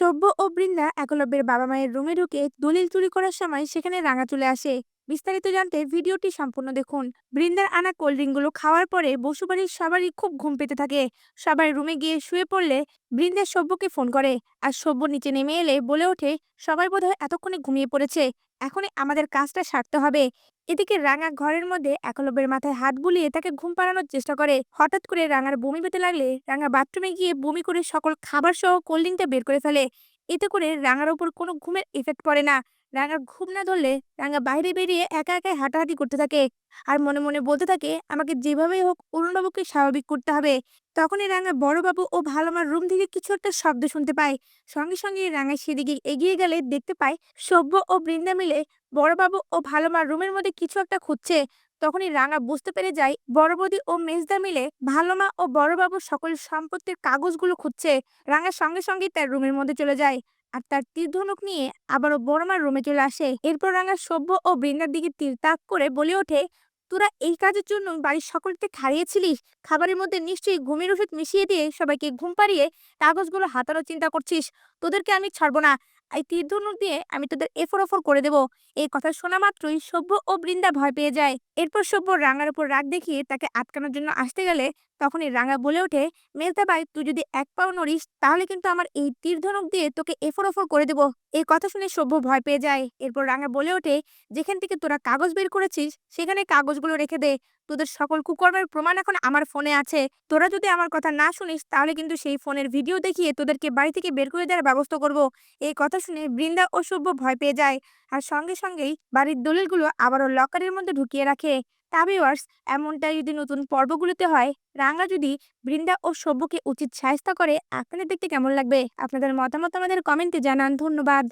সব্য ও বৃন্দা একলব্যের বাবা মায়ের রুমে ঢুকে দলিল চুরি করার সময় সেখানে রাঙা চলে আসে। বিস্তারিত জানতে ভিডিওটি সম্পূর্ণ দেখুন। বৃন্দার আনা কোল্ড ড্রিঙ্কগুলো খাওয়ার পরে বসুবাড়ির সবারই খুব ঘুম পেতে থাকে। সবাই রুমে গিয়ে শুয়ে পড়লে বৃন্দার সব্যকে ফোন করে আর সব্য নিচে নেমে এলে বলে ওঠে, সবাই বোধহয় এতক্ষণে ঘুমিয়ে পড়েছে, এখনই আমাদের কাজটা সারতে হবে। এদিকে রাঙা ঘরের মধ্যে একলব্যের মাথায় হাত বুলিয়ে তাকে ঘুম পাড়ানোর চেষ্টা করে। হঠাৎ করে রাঙার বমি পেতে লাগলে রাঙা বাথরুমে গিয়ে বমি করে সকল খাবার সহ কোল্ড ড্রিঙ্কটা বের করে ফেলে। এতে করে রাঙার ওপর কোনো ঘুমের ইফেক্ট পড়ে না। রাঙার ঘুম না ধরলে রাঙা বাইরে বেরিয়ে একা একাই হাঁটাহাঁটি করতে থাকে। আর মনে মনে বলতে থাকে, আমাকে যেভাবেই হোক অরুণবাবুকে স্বাভাবিক করতে হবে। তখনই রাঙা বড়বাবু ও ভালোমার রুম থেকে কিছু একটা শব্দ শুনতে পায়। সঙ্গে সঙ্গে রাঙা সেদিকে এগিয়ে গেলে দেখতে পায়, সভ্য ও বৃন্দা মিলে বড়বাবু ও ভালোমার রুমের মধ্যে কিছু একটা খুঁজছে। তখনই রাঙা বুঝতে পেরে যায় বড়বদি ও মেজদা মিলে ভালোমা ও বড়বাবু সকল সম্পত্তির কাগজগুলো খুঁজছে। রাঙা সঙ্গে সঙ্গেই তার রুমের মধ্যে চলে যায়। আর তার তীর ধনুক নিয়ে আবারও বড়মার রুমে চলে আসে। এরপর রাঙা সভ্য ও বৃন্দার দিকে তীর তাক করে বলে ওঠে, তোরা এই কাজের জন্য বাড়ির সকলকে খাইয়েছিলিস? খাবারের মধ্যে নিশ্চয়ই ঘুমের ওষুধ মিশিয়ে দিয়ে সবাইকে ঘুম পাড়িয়ে কাগজগুলো হাতানোর চিন্তা করছিস? তোদেরকে আমি ছাড়বো না। এই তীর ধনুক দিয়ে আমি তোদের এফর ওফর করে দেব এই কথা শোনা মাত্রই সভ্য ও বৃন্দা ভয় পেয়ে যায়। এরপর সভ্য রাঙার উপর রাগ দেখিয়ে তাকে আটকানোর জন্য আসতে গেলে তখনই রাঙা বলে ওঠে, মেজদা ভাই, তুই যদি এক পাও নড়িস, তাহলে কিন্তু আমার এই তীর ধনুক দিয়ে তোকে এফর ওফর করে দেব। এই কথা শুনে সভ্য ভয় পেয়ে যায়। এরপর রাঙা বলে ওঠে, যেখান থেকে তোরা কাগজ বের করেছিস, সেখানে কাগজগুলো রেখে দে। তোদের সকল কুকর্মের প্রমাণ এখন আমার ফোনে আছে। তোরা যদি আমার কথা না শুনিস, তাহলে কিন্তু সেই ফোনের ভিডিও দেখিয়ে তোদেরকে বাড়ি থেকে বের করে দেওয়ার ব্যবস্থা করব। এই কথা শুনে বৃন্দা ও সভ্য ভয় পেয়ে যায়। আর সঙ্গে সঙ্গেই বাড়ির দলিলগুলো আবারও লকারের মধ্যে ঢুকিয়ে রাখে। তা ভিউয়ার্স এমনটা যদি নতুন পর্বগুলোতে হয়, রাঙা যদি বৃন্দা ও সভ্যকে উচিত সাহস্তা করে, আপনাদের দেখতে কেমন লাগবে? আপনাদের মতামত আমাদের কমেন্টে জানান, ধন্যবাদ।